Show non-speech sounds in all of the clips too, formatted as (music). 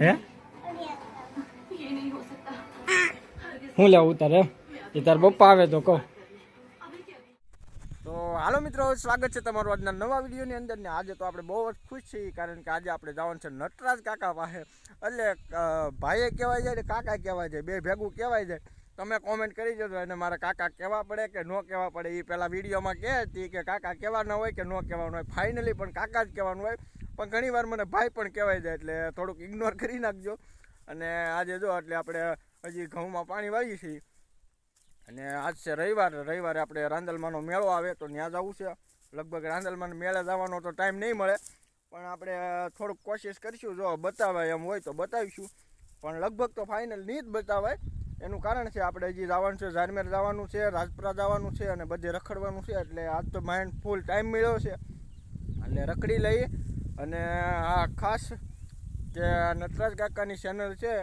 હે? હું લેવું તારે? એ તાર પપ્પા આવે તો કહો. તો હાલો મિત્રો, સ્વાગત છે તમારું આજના નવા વિડીયોની અંદર ને આજે તો આપણે બહુ જ ખુશ છીએ, કારણ કે આજે આપણે જવાનું છે નટરાજ કાકા પાસે. એટલે ભાઈએ કહેવાય જાય ને કાકા કહેવાય જાય, બે ભેગું કહેવાય જાય. તમે કોમેન્ટ કરી દેજો અને મારા કાકા કહેવા પડે કે ન કહેવા પડે. એ પહેલાં વિડીયોમાં કહે હતી કે કાકા કહેવાના હોય કે ન કહેવાનું હોય. ફાઇનલી પણ કાકા જ કહેવાનું હોય. પણ ઘણીવાર મને ભાઈ પણ કહેવાય જાય એટલે થોડુંક ઇગ્નોર કરી નાખજો. અને આજે જો એટલે આપણે હજી ઘઉંમાં પાણી વાવીએ છીએ. અને આજ છે રવિવાર, રવિવારે આપણે રાંદલમાનો મેળો આવે તો ત્યાં જવું છે. લગભગ રાંદલમાન મેળે જવાનો તો ટાઈમ નહીં મળે. પણ આપણે થોડુંક કોશિશ કરીશું, જો બતાવાય એમ હોય તો બતાવીશું. પણ લગભગ તો ફાઇનલ નહીં જ બતાવાય. એનું કારણ છે આપણે હજી જવાનું છે ઝારમેર જવાનું છે, રાજપુરા જવાનું છે અને બધે રખડવાનું છે, એટલે આજ તો માઇન્ડ ફૂલ ટાઈમ મળ્યો છે. એટલે રખડી લઈ અને આ ખાસ કે નટરાજ કાકાની ચેનલ છે,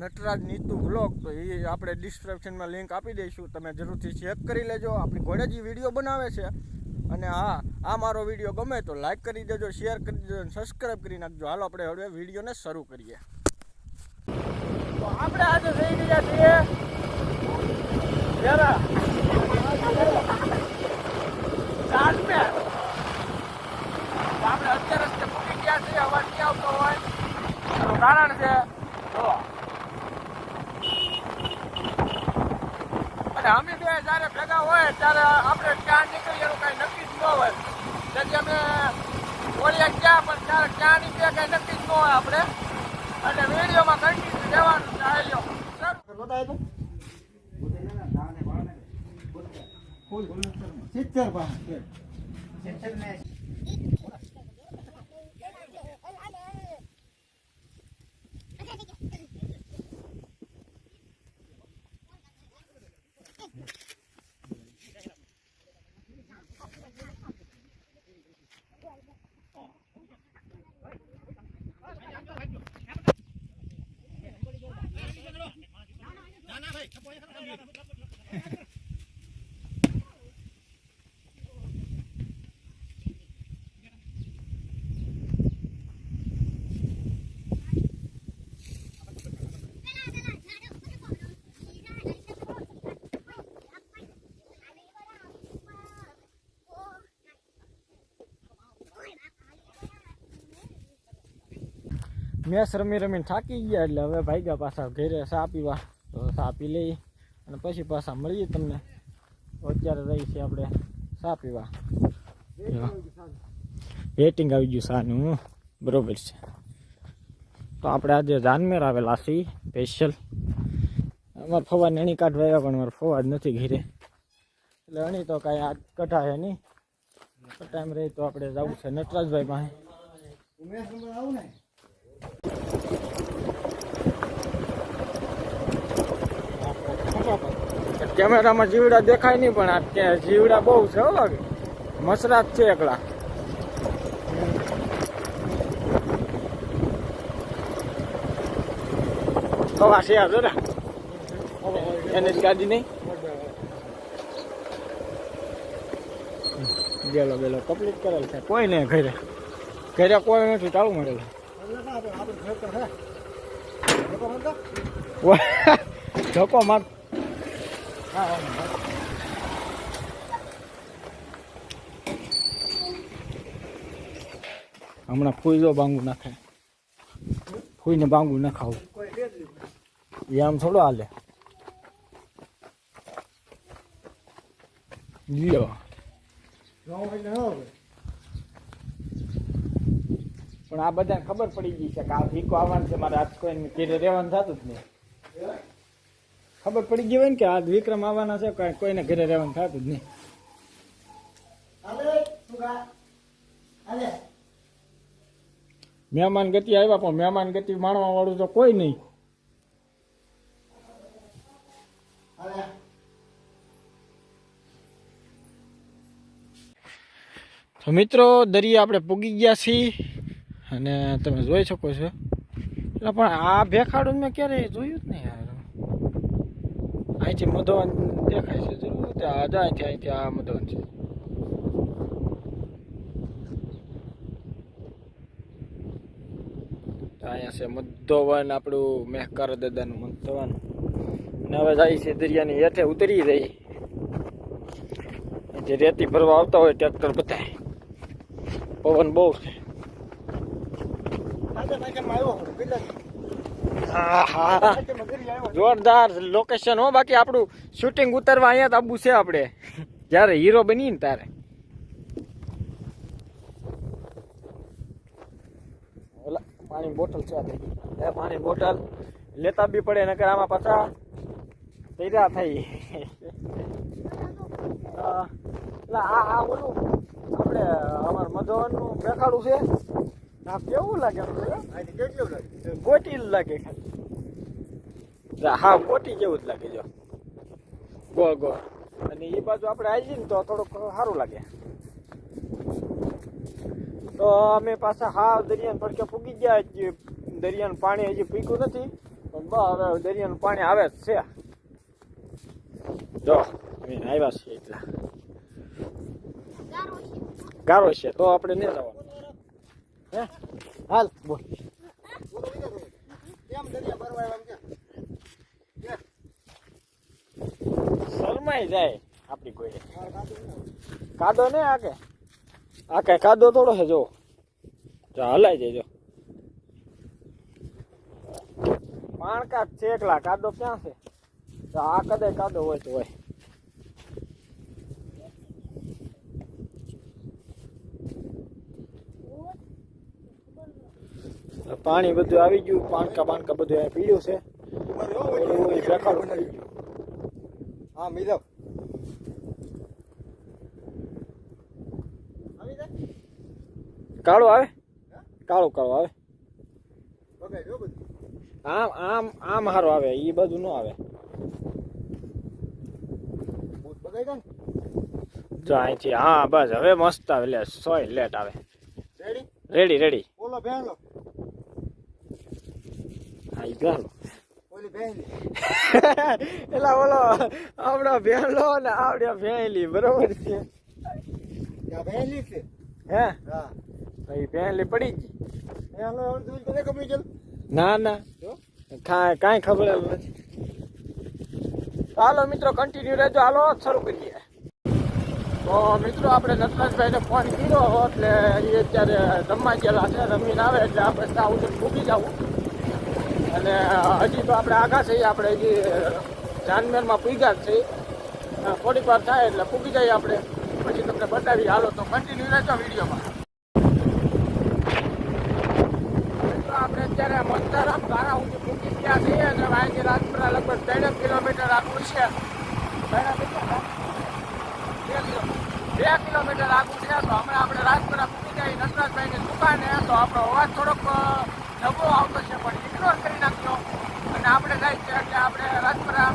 નટરાજ નીતુ બ્લોગ તો એ આપણે ડિસ્ક્રિપ્શનમાં લિંક આપી દઈશું. તમે જરૂરથી ચેક કરી લેજો. આપણી ઘોડેજી વીડિયો બનાવે છે. અને હા, આ મારો વીડિયો ગમે તો લાઇક કરી દેજો શેર કરી દેજો અને સબસ્ક્રાઈબ કરી નાખજો. હાલો, આપણે હવે વિડીયોને શરૂ કરીએ. તો આપણે આજે થઈ ગયા છીએ. જરા રાજમેર તો આપણે અત્યારે રસ્તે પહોંચી ગયા છીએ અવાજ ક્યાં આવતો હોય એનું કારણ છે જો અને બે જ્યારે ભેગા હોય ત્યારે આપણે ક્યાં નીકળીએ એનું કાંઈ નક્કી જ ન હોય તેથી અમે બોલીએ ગયા પણ ત્યારે ક્યાં નીકળીએ કાંઈ નક્કી જ ન હોય આપણે અને વિડીયોમાં કન્ટિન્યુ રહેવાનું ચાલ્યો સિત્તેર પાસે મેચ રમી રમીને થાકી ગયા એટલે હવે ભાગ્યા પાછા ઘરે સા પીવા. તો સા પી લઈ અને પછી પાછા મળીએ તમને. અત્યારે રહી છે આપણે સા પીવા વેટિંગ આવી ગયું સાનું બરોબર છે. તો આપણે આજે જાનમેર આવેલા છીએ સ્પેશિયલ અમારે ફવા અણી કાઢવા આવ્યા પણ મારે ફવા જ નથી ઘીરે. એટલે અણી તો કાંઈ આ કઢાય નહીં. ટાઈમ રહી તો આપણે જવું છે નટરાજભાઈ પાસે ઉમેશ નંબર આવું ને કેમેરામાં જીવડા દેખાય નહીં પણ આ જીવડા બહુ છે મસરાત છે એકલા. કવા છે આ જરા. એને જ ગાડી નહીં? ગેલો ગેલો કમ્પ્લીટ કરેલ છે. કોઈ નહીં ઘરે. ઘરે કોઈ નથી ચાલુ મળેલ ના (laughs) ધક્કો માર હમણાં ફૂઈ જો બાંગુ નાખે. ફૂઈને બાંગુ ન ખાવું એ આમ થોડો હાલે. લ્યો. પણ આ બધાને ખબર પડી ગઈ છે કે આ ભીકો આવવાનું છે, મારે આજ કોઈ ઘેરે રહેવાનું થતું જ નહીં. ખબર પડી ગઈ હોય ને કે આ વિક્રમ આવવાના છે કાંઈ કોઈને ઘરે રહેવાનું થતું જ નહીં. મહેમાન ગતિ આવ્યા પણ મહેમાન ગતિ માણવા વાળું તો કોઈ નહીં. તો મિત્રો દરિયા આપણે પૂગી ગયા છીએ અને તમે જોઈ શકો છો. એટલે પણ આ ભેખાડું મેં ક્યારેય જોયું જ નહીં. અહીંથી મધવાન દેખાય છે જરૂર. ત્યાં અહીંથી અહીંથી આ મધવાન છે. અહીંયા છે મધવન, આપણું મહેકાર દાદાનું મધવન. અને હવે જાય છે દરિયાની હેઠે ઉતરી જઈ જે રેતી ભરવા આવતા હોય ટ્રેક્ટર બધા પવન બહુ છે. જોરદાર લોકેશન હો. બાકી આપણું શૂટિંગ ઉતારવા અહીંયા તાબુ છે આપણે. જ્યારે હીરો બની ને ત્યારે. પાણી બોટલ છે પાણી બોટલ લેતા બી પડે, નકર આમાં પાછા તૈયાર થઈ. એટલે આ આ બોલું આપણે અમારા મધવાનું બેખાડું છે. કેવું લાગે કેટલું લાગે? ગોટી લાગે ખાલી. હા, ગોટી જેવું જ લાગે, જો. ગોળ ગોળ અને એ બાજુ આપણે આવી ને તો થોડુંક સારું લાગે. તો અમે પાછા હા દરિયાન પડકે ફૂગી ગયા હજી દરિયાનું પાણી હજી પીક્યું નથી. પણ બસ હવે દરિયાનું પાણી આવે જ છે. જો, અમે આવ્યા છીએ એટલા. ગારો છે. તો આપણે નહીં જવાનું. હે? હાલ બોલ? શરમાઈ જાય આપણી કોઈ. કાદો ને આ આકે કાદો થોડો છે જો. હલાઈ જજો માણકા છેકલા કાદો ક્યાં છે? તો આ કદે કાદો હોય તો હોય. પાણી બધું આવી ગયું પાણકા પાણકા બધું અહીંયા પીડ્યું છે. હા મીરાબ આવી કાળો આવે? કાળો કાળો આવે. આમ આમ આમ હારો આવે એ બધું ન આવે. ને? જો અહીંથી હા બસ હવે મસ્ત આવે લે સોય લેટ આવે. રેડી રેડી રેડી બોલો ભેણલો હા ઈ ગાલો ઓલી ભેણલી એલા ઓલો આપણા ભેણલો ને આવડ્યા ભેલી બરોબર છે ભેણલી છે હે હા ભાઈ ભેણલી પડી ગઈ ચાલ ના ના કાંઈ કાંઈ ખબર નથી હાલો મિત્રો કન્ટિન્યુ રહેજો હાલો શરૂ કરીએ તો મિત્રો આપણે નટરાજભાઈને ફોન કર્યો એટલે એ અત્યારે જમવા ગયેલા છે રમીને આવે એટલે આપણે સાવ મૂકી જવું અને હજી તો આપણે આગા છીએ, આપણે હજી જાનમેરમાં પૂગ્યા જ છીએ. થોડીક વાર થાય એટલે પૂગી જઈએ આપણે. પછી તમને બતાવી હાલો, તો કન્ટિન્યુ રહેજો વિડીયોમાં. આપણે અત્યારે મંતારામ સુધી પૂકી ગયા છીએ અને અહીંથી રાજપુરા લગભગ ત્રણ કિલોમીટર આગળ છે. બે કિલો- બે કિલોમીટર આગળ છે. તો હમણાં આપણે રાજપુરા પૂકી જાય નટરાજભાઈની દુકાને. તો આપણો અવાજ થોડોક નબળો આવતો છે ઇગ્નોર કરી નાખ્યો અને આપણે જાય છે એટલે આપણે રાજપરા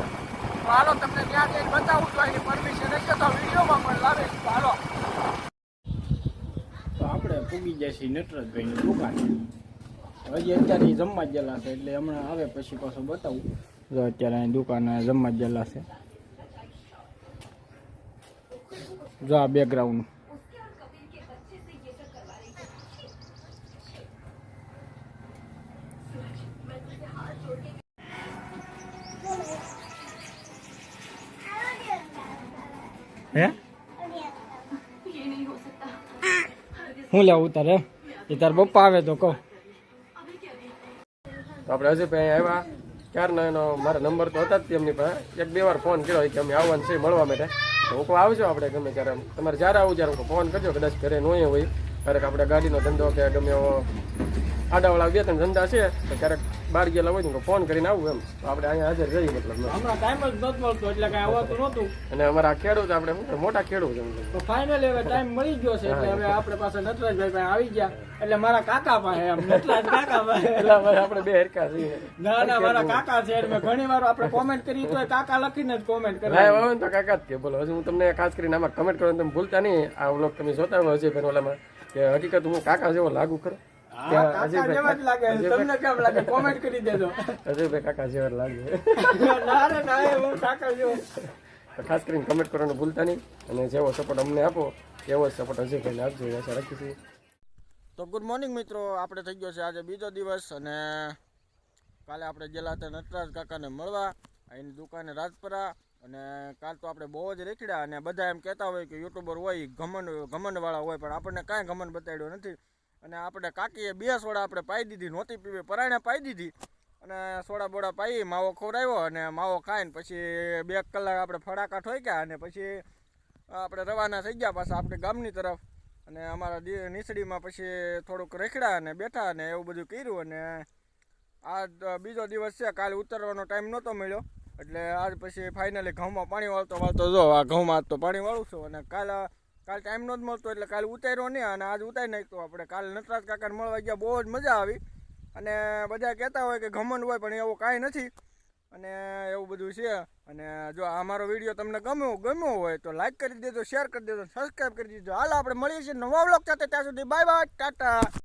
હાલો તમને ત્યાં જઈને બતાવું છું, એની પરમિશન હશે તો વિડીયોમાં પણ લાવીશ હાલો. તો આપણે પૂગી છીએ નટરાજભાઈની દુકાન. હજી અત્યારે જમવા જ ગયેલા છે, એટલે હમણાં આવે પછી પાછું બતાવું. જો અત્યારે અહીં દુકાને જમવા જ ગયેલા છે. જો આ બેકગ્રાઉન્ડ હે? હું લેવું તારે એ તાર પપ્પા આવે તો કહું. તો આપણે ભાઈ આવ્યા. ક્યારનો એનો? મારા નંબર તો હતા જ એમની પાસે. એક બે વાર ફોન કર્યો કે અમે આવવાનું છે મળવા માટે. તો હું આવજો આપણે ગમે ત્યારે તમારે જ્યારે આવું જ્યારે ફોન કરજો, કદાચ ઘરે ન હોય ક્યારેક આપણે ગાડીનો ધંધો કે ગમે આડાવાળા બે ત્રણ ધંધા છે તો ક્યારેક બહાર ગયેલા હોય ને તો ફોન કરીને આવું એમ. તો આપણે અહીંયા હાજર રહીએ મતલબ હમણાં ટાઈમ જ નતો મળતો એટલે કઈ આવતું નહોતું. અને અમારા ખેડૂત આપણે શું મોટા ખેડૂત એમ. તો ફાઇનલ હવે ટાઈમ મળી ગયો છે એટલે હવે આપણે પાસે નટરાજભાઈ પાસે આવી ગયા. એટલે મારા કાકા પાસે એમ નટરાજ કાકા પાસે. એટલે આપણે બે હરકા છીએ. ના ના મારા કાકા છે એટલે ઘણી વાર આપણે કોમેન્ટ કરી તો કાકા લખીને જ કોમેન્ટ કરે કરી હવે તો કાકા જ કે બોલો હજી હું તમને ખાસ કરીને આમાં કમેન્ટ કરવાનું તમે ભૂલતા નહીં. આ વ્લોગ તમે જોતા ભાઈ ઓલામાં કે હકીકત હું કાકા જેવો લાગુ કરું. કાકા જેવા જ લાગે. તમને કેમ લાગે? કોમેન્ટ કરી દેજો. અજયભાઈ કાકા જેવા લાગે. ના રે ના એ હું કાકા જેવો. તો ખાસ કરીને કમેન્ટ કરવાનું ભૂલતા નહીં અને જેવો સપોર્ટ અમને આપો એવો જ સપોર્ટ અજયભાઈને આપજો એવી આશા રાખીશું તો ગુડ મોર્નિંગ મિત્રો આપણે થઈ ગયો છે આજે બીજો દિવસ અને કાલે આપણે ગયેલા હતા નટરાજ કાકાને મળવા એની દુકાને રાજપરા અને કાલ તો આપણે બહુ જ રેખડ્યા અને બધા એમ કહેતા હોય કે યુટ્યુબર હોય ઈ ઘમંડ ઘમંડવાળા હોય પણ આપણને કાંઈ ઘમંડ બતાડ્યો નથી. અને આપણે કાકીએ બે સોડા આપણે પાઈ દીધી, નહોતી પીવી, પરાણે પાઈ દીધી. અને સોડા બોડા પાઈ, માવો ખવડાવ્યો અને માવો ખાઈને પછી બે કલાક આપણે ફડાકા ઠોક્યા અને પછી આપણે રવાના થઈ ગયા પાછા આપણે ગામની તરફ. અને અમારા નીસડીમાં પછી થોડુંક રેખડા અને બેઠા અને એવું બધું કર્યું અને આ બીજો દિવસ છે, કાલે ઉતરવાનો ટાઈમ નહોતો મળ્યો. એટલે આજ પછી ફાઇનલી ઘઉંમાં પાણી વાળતો વાળતો જો, આ ઘઉંમાં તો પાણી વાળું છું. અને કાલે કાલ ટાઈમ નો જ મળતો એટલે કાલે ઉતાર્યો નહીં અને આજ ઉતારી નાખ્યો આપણે. કાલે નટરાજ કાકાને મળવા ગયા, બહુ જ મજા આવી. અને બધા કહેતા હોય કે ઘમંડ હોય, પણ એવું કાંઈ નથી. અને એવું બધું છે. અને જો આ મારો વીડિયો તમને ગમ્યો ગમ્યો હોય તો લાઈક કરી દેજો શેર કરી દેજો સબસ્ક્રાઈબ કરી દેજો. હાલ આપણે મળીએ છીએ નવા વ્લોગ સાથે. ત્યાં સુધી બાય બાય ટાટા.